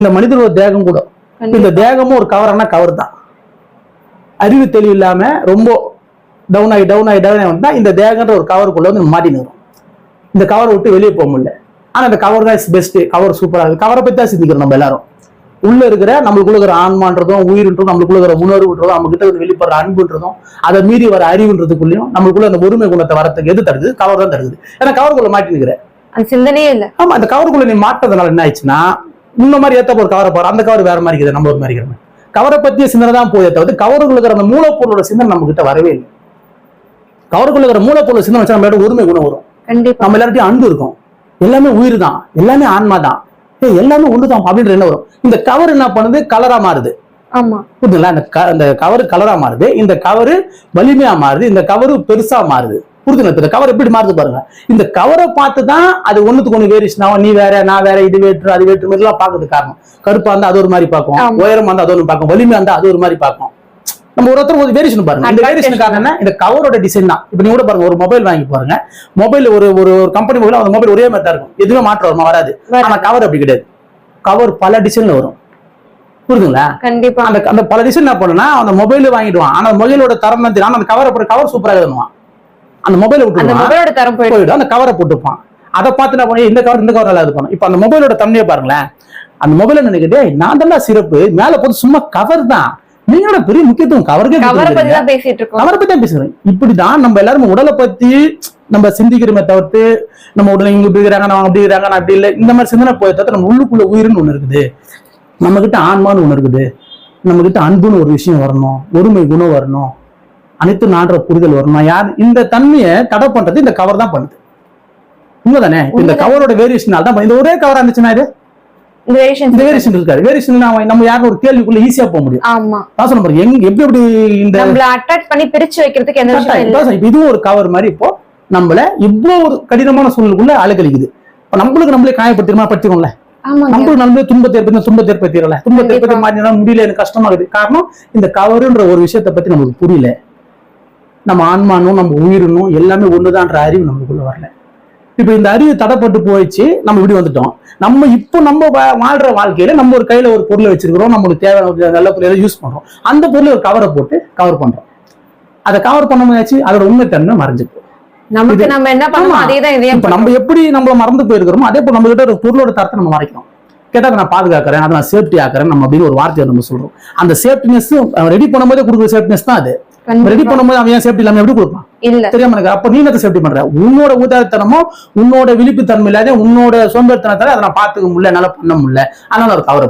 இந்த மனிதனோட தேகம் கூட. இந்த தேகமும் ஒரு கவர்னா கவர் தான் அறிவு தெளிவு இல்லாம ரொம்ப டவுன் ஆகி டவுன் ஆகி டவுன் ஆகி வந்தா இந்த தேகன்ற ஒரு கவருக்குள்ள வந்து மாட்டின்னு வரும் இந்த கவரை விட்டு வெளியே போக முடியல. ஆனா இந்த கவர் தான் பெஸ்ட் கவர் சூப்பரா இருக்கு. கவரை பத்தி தான் சிந்திக்கிறோம் நம்ம எல்லாரும். உள்ள இருக்கிற நம்மளுக்குள்ள இருக்கிற ஆன்மான்றதும் உயிர்ன்றதும் நம்மளுக்குள்ள இருக்கிற உணர்வுன்றதும் நம்ம கிட்ட வெளிப்படுற அன்புன்றதும் அதை மீறி வர அறிவுன்றதுக்குள்ளயும் நம்மளுக்குள்ள அந்த ஒருமை குணத்தை வரத்துக்கு எது தடுக்குது? கவர் தான் தடுக்குது. ஏன்னா கவருக்குள்ள மாட்டி நிக்கிற. அந்த சிந்தனையே இல்ல. ஆமா அந்த கவருக்குள்ள நீ மாட்டதுனால என்ன ஆயிடுச்சுன்னா இந்த மாதிரி ஏத்த ஒரு கவரை பாரு. அந்த கவர் வேற மாதிரி இருக்குது. நம்ம ஒரு மாதிரி இருக்கிற கவரை பத்திய சிந்தனை தான் போதே தவிர்த்து கவருக்குள்ள இருக்கிற அந்த மூலப்பொருளோட சிந்தனை நம்ம கிட்ட வரவே இல்லை. கவருக்குள்ள இருக்கிற மூலப்பொருள் சிந்தனை வச்சா நம்ம ஒருமை குணம் வரும். நம்ம எல்லார்ட்டையும் அன்பு இருக்கும். எல்லாமே உயிர் தான். எல்லாமே ஆன்மா தான். ஏய், எல்லாமே ஒண்ணுதான் அப்படின்ற என்ன வரும். இந்த கவர் என்ன பண்ணுது? கலரா மாறுது. ஆமா. புரியுதுங்களா இந்த கவர் கலரா மாறுது. இந்த கவர் வலிமையா மாறுது. இந்த கவர் பெருசா மாறுது. புரியுதுங்களா இப்ப இந்த கவர் எப்படி மாறுது பாருங்க. இந்த கவரை பார்த்து தான் அது ஒண்ணுத்துக்கு ஒண்ணு வேரியேஷன் ஆகும் நீ வேற நான் வேற இது வேற்று அது வேற்று மாதிரி எல்லாம் பாக்குறது காரணம். கருப்பா இருந்தா அது ஒரு மாதிரி பார்க்கும். உயரமா இருந்தா அது ஒரு பார்க்கும். வலிமையா இருந்தா அது ஒரு மாதிரி பார்க்கும். நம்ம ஒரு ஒருத்தர் ஒரு வேரியேஷன் பாருங்க. இந்த வேரியேஷன் காரணம் இந்த கவரோட டிசைன் தான். இப்ப நீங்க கூட பாருங்க ஒரு மொபைல் வாங்கி பாருங்க மொபைல் ஒரு ஒரு கம்பெனி மொபைல் அந்த மொபைல் ஒரே மாதிரி தான் இருக்கும். எதுவுமே மாற்றம் வருமா வராது. ஆனா கவர் அப்படி கிடையாது. கவர் பல டிசைன்ல வரும். புரியுதுங்களா? கண்டிப்பா. அந்த அந்த பல டிசைன் என்ன பண்ணுனா அந்த மொபைல் வாங்கிடுவான். ஆனா மொபைலோட தரம் தான் தெரியும்? ஆனா அந்த கவரை போட்டு கவர் சூப்பரா எழுதுவான் அந்த மொபைலை தரம் போயிடும். போயிடும். அந்த கவரை போட்டுப்பான். அதை பார்த்து பண்ணி இந்த கவர் இந்த கவர் நல்லா பண்ணும் இப்ப அந்த மொபைலோட தன்மையை பாருங்களேன். அந்த மொபைல நினைக்கிட்டே நான் தான் சிறப்பு. மேல போட்டு சும்மா கவர் தான். நீங்களோட பெரிய முக்கியத்துவம் கவருக்கே கவரை பத்தி. தான் பேசிட்டு இருக்கோம். பத்தி தான் பேசுறேன். இப்படிதான் நம்ம எல்லாரும் உடலை பத்தி நம்ம சிந்திக்கிறோமே தவிர்த்து நம்ம உடலை இவங்க இப்படி இருக்கிறாங்க நான் அப்படி இருக்கிறாங்க நான் அப்படி இல்லை. இந்த மாதிரி சிந்தனை போய் தவிர்த்து நம்ம உள்ளுக்குள்ள உயிர்னு ஒண்ணு இருக்குது. நம்ம கிட்ட ஆன்மான்னு ஒண்ணு இருக்குது. நம்ம கிட்ட அன்புன்னு ஒரு விஷயம் வரணும். ஒருமை குணம் வரணும். அனைத்து நான்ற புரிதல் வரணும் யார்? இந்த தன்மையை தடை பண்றது இந்த கவர் தான் பண்ணுது. உண்மைதானே? இந்த. கவரோட வேரியேஷனால தான் இந்த ஒரே கவரா இருந்துச்சுன்னா இது? இந்த வேரியேஷன் இருக்காது வேரியேஷன் நம்ம யாரும் ஒரு கேள்விக்குள்ள ஈஸியா போக முடியும். ஆமா. நான் சொல்ல எங்க எப்படி எப்படி இந்த அட்ராக்ட் பண்ணி பிரிச்சு வைக்கிறதுக்கு எந்த விஷயம் இதுவும் ஒரு கவர் மாதிரி இப்போ நம்மள இவ்வளவு ஒரு கடினமான சூழலுக்குள்ள அழகழிக்குது இப்ப நம்மளுக்கு நம்மளே காயப்படுத்திருமா ஆமாங்க. நம்மளுக்கு நம்மளே துன்பத்தை ஏற்படுத்தி துன்பத்தை ஏற்படுத்திடல. துன்பத்தை. ஏற்படுத்தி மாட்டினா முடியல எனக்கு கஷ்டமா இருக்குது காரணம் இந்த கவருன்ற ஒரு விஷயத்தை பத்தி நமக்கு புரியல. நம்ம ஆன்மானும் நம்ம உயிரினும் எல்லாமே ஒண்ணுதான்ற அறிவு நமக்குள்ள வரல. இப்ப இந்த அறிவு தடைப்பட்டு போயிடுச்சு நம்ம இப்படி வந்துட்டோம். நம்ம இப்போ நம்ம வா- வாழ்ற வாழ்க்கையில நம்ம ஒரு கையில ஒரு பொருளை வச்சிருக்கிறோம் நம்மளுக்கு தேவையான நல்ல பொருளை யூஸ் பண்றோம். அந்த பொருளை ஒரு கவரை போட்டு கவர் பண்றோம். அதை கவர் பண்ண முடியாச்சு அதோட உண்மைத்தன்மை மறைஞ்சிருக்கு நமக்கு நம்ம என்ன பண்ணுமோ. அதே தான் இப்ப நம்ம எப்படி நம்மள மறந்து போயிருக்கிறோமோ அதே போல நம்ம கிட்ட ஒரு பொருளோட தரத்தை நம்ம மறைக்கிறோம். கேட்டா அதை நான் பாதுகாக்கிறேன் அதை நான் சேஃப்டி ஆக்குறேன் நம்ம அப்படின்னு ஒரு வார்த்தையை நம்ம சொல்றோம். அந்த சேஃப்டினஸ் ரெடி பண்ணும்போதே கொடுக்குற சேஃப்டினஸ் தான் அது. ரெடி. பண்ணும்போது அவன் சேஃப்டி இல்லாம எப்படி கொடுப்பான்? இல்ல. தெரியாம எனக்கு அப்ப நீ என்ன சேஃப்டி பண்ற? உன்னோட ஊதாரித்தனமோ உன்னோட விழிப்புத்தன்மை இல்லாத உன்னோட சோம்பேறித்தனத்தால அதை நான் பாத்துக்க முடியல என்னால பண்ண முடியல. அதனால ஒரு கவரை